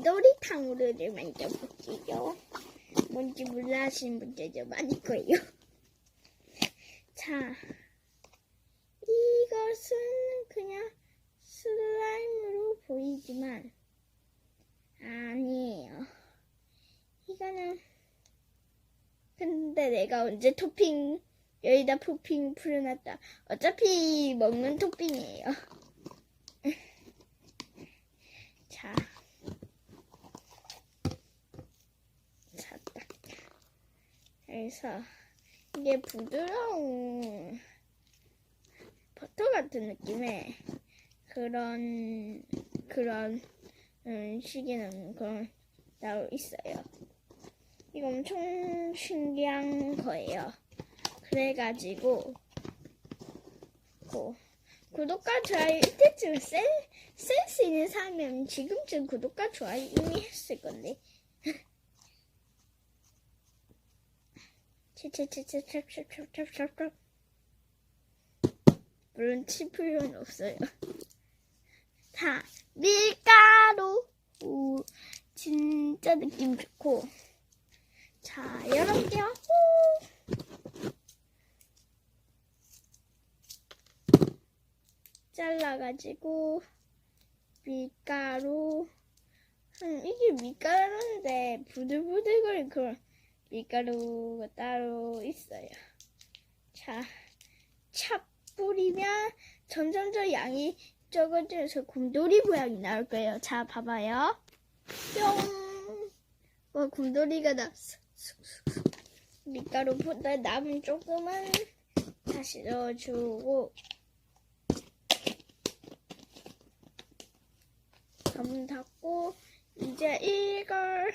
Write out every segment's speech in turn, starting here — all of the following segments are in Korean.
부도리탕으로를 만들어볼게요. 뭔지 몰라 하시는 분들도 많을 거예요. 자, 이것은 그냥 슬라임으로 보이지만 아니에요. 이거는 근데 내가 언제 토핑 여기다 토핑 풀어놨다. 어차피 먹는 토핑이에요. 자, 잤다. 그래서 이게 부드러운 버터 같은 느낌의 그런 그런 음, 시계는 그런 나오 있어요. 이거 엄청 신기한 거예요. 그래가지고 고, 구독과 좋아요 이때쯤 센, 센스 있는 사람이면 지금쯤 구독과 좋아요 이미 했을 건데. 물론 칠 필요는 없어요. 자, 밀가루. 오, 진짜 느낌 좋고. 자, 열어볼게요. 후. 잘라가지고 밀가루. 음, 이게 밀가루인데 부들부들거리는 그런 밀가루가 따로 있어요. 자, 찹 뿌리면 점점점 양이 적어져서 곰돌이 모양이 나올 거예요. 자, 봐봐요. 뿅! 와, 곰돌이가 났어. 밀가루보다 남은 조금은 다시 넣어주고 문 닫고 이제 이걸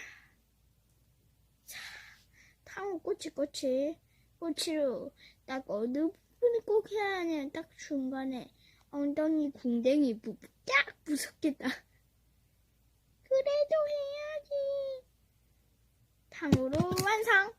꼬치꼬치 꼬치로 딱 어느 부분에 꼭 해야 하냐면 딱 중간에 엉덩이 궁뎅이 부분 딱 무섭겠다. 그래도 해야지. 탕으로 완성.